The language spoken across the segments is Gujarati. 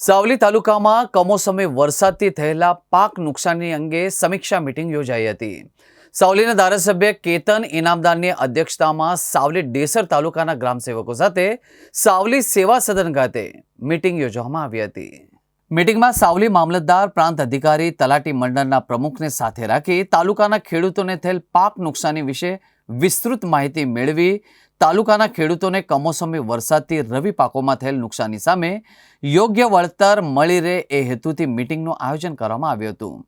સાવલી તાલુકામાં કમોસમે વરસાદથી થયેલા પાક નુકસાની અંગે સમીક્ષા મિટિંગ યોજાઈ હતી. સાવલીના ધારાસભ્ય કેતન ઇનામદારની અધ્યક્ષતામાં સાવલી ડેસર તાલુકાના ગ્રામસેવકો સાથે સાવલી સેવા સદન ખાતે મિટિંગ યોજવામાં આવી હતી. મિટિંગમાં સાવલી મામલતદાર, પ્રાંત અધિકારી, તલાટી મંડળના પ્રમુખને સાથે રાખી તાલુકાના ખેડૂતોને થયેલ પાક નુકસાની વિશે વિસ્તૃત માહિતી મેળવી તાલુકાના ખેડૂતોને કમોસમી વરસાદથી રવિ પાકોમાં થયેલ નુકસાની સામે યોગ્ય વળતર મળી રહે એ હેતુથી મિટિંગનું આયોજન કરવામાં આવ્યું હતું.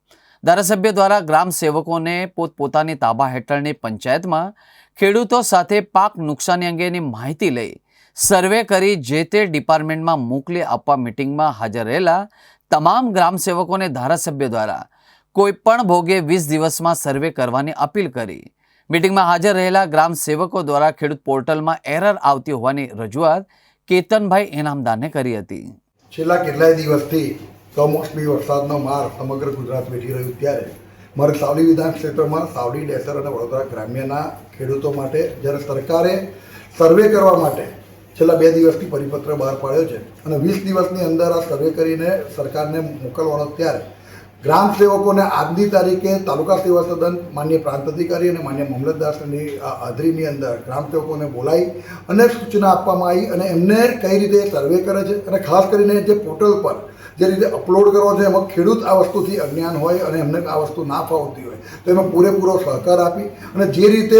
ધારાસભ્ય દ્વારા ગ્રામ સેવકોને પોતપોતાની તાબા હેઠળની પંચાયતમાં ખેડૂતો સાથે પાક નુકસાની અંગેની માહિતી લઈ સર્વે કરી જે તે ડિપાર્ટમેન્ટમાં મોકલી આપવા મિટિંગમાં હાજર રહેલા તમામ ગ્રામ સેવકોને ધારાસભ્ય દ્વારા કોઈપણ ભોગે વીસ દિવસમાં સર્વે કરવાની અપીલ કરી મિટિંગમાં હાજર રહેલા ગ્રામ સેવકો દ્વારા ખેડૂત પોર્ટલમાં એરર આવતી હોવાની રજૂઆત કેતનભાઈ ઇનામદારને કરી હતી. છેલ્લા કેટલાય દિવસથી કમોસમી વરસાદનો માર સમગ્ર ગુજરાત વેઠી રહ્યું ત્યારે મારે સાવલી વિધાન ક્ષેત્રમાં સાવલી, ડેસર અને વડોદરા ગ્રામ્યના ખેડૂતો માટે જ્યારે સરકારે સર્વે કરવા માટે છેલ્લા બે દિવસથી પરિપત્ર બહાર પાડ્યો છે અને વીસ દિવસની અંદર આ સર્વે કરીને સરકારને મોકલવાનો ત્યારે ગ્રામ સેવકોને આજની તારીખે તાલુકા સેવા સદન માન્ય પ્રાંત અધિકારી અને માન્ય મામલતદારની આ હાજરીની અંદર ગ્રામ સેવકોને બોલાવી અને સૂચના આપવામાં આવી અને એમને કઈ રીતે સર્વે કરે છે અને ખાસ કરીને જે પોર્ટલ પર જે રીતે અપલોડ કરવો છે એમાં ખેડૂત આ વસ્તુથી અજ્ઞાન હોય અને એમને આ વસ્તુ ના ફાવતી હોય તો એમાં પૂરેપૂરો સહકાર આપી અને જે રીતે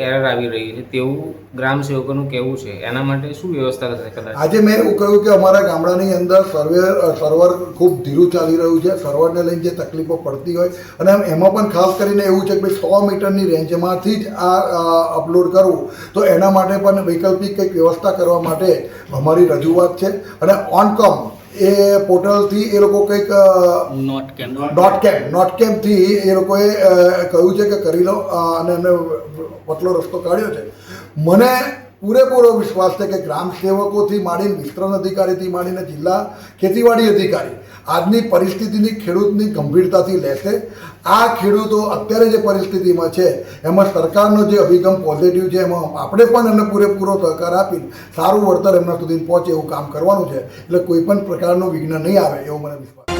એરર આવી રહી છે, તેવું ગ્રામ સેવકોનું કહેવું છે. એના માટે શું વ્યવસ્થા થશે કદાચ? આજે મેં એવું કહ્યું કે અમારા ગામડાની અંદર સર્વે સર્વર ખૂબ ધીરું ચાલી રહ્યું છે. સર્વરને લઈને જે તકલીફો પડતી હોય અને એમાં પણ ખાસ કરીને એવું છે કે સો મીટરની રેન્જમાંથી જ આ અપલોડ કરવું, તો એના માટે પણ વૈકલ્પિક કંઈક વ્યવસ્થા કરવા માટે અમારી રજૂઆત છે. અને ઓનકમ એ પોર્ટલથી એ લોકો કંઈક અ, ડોટ કેમ ડોટ કેમથી એ લોકોએ કહ્યું છે કે કરી લો અને એમને પતલો રસ્તો કાઢ્યો છે. મને પૂરેપૂરો વિશ્વાસ છે કે ગ્રામ સેવકોથી માંડીને વિસ્તરણ અધિકારીથી માંડીને જિલ્લા ખેતીવાડી અધિકારી આજની પરિસ્થિતિની ખેડૂતની ગંભીરતાથી લેશે આ ખેડૂતો અત્યારે જે પરિસ્થિતિમાં છે, એમાં સરકારનો જે અભિગમ પોઝિટિવ છે, એમાં આપણે પણ એમને પૂરેપૂરો સહકાર આપીને સારું વળતર એમના સુધી પહોંચે એવું કામ કરવાનું છે એટલે કોઈ પણ પ્રકારનું વિઘ્ન નહીં આવે, એવો મને વિશ્વાસ.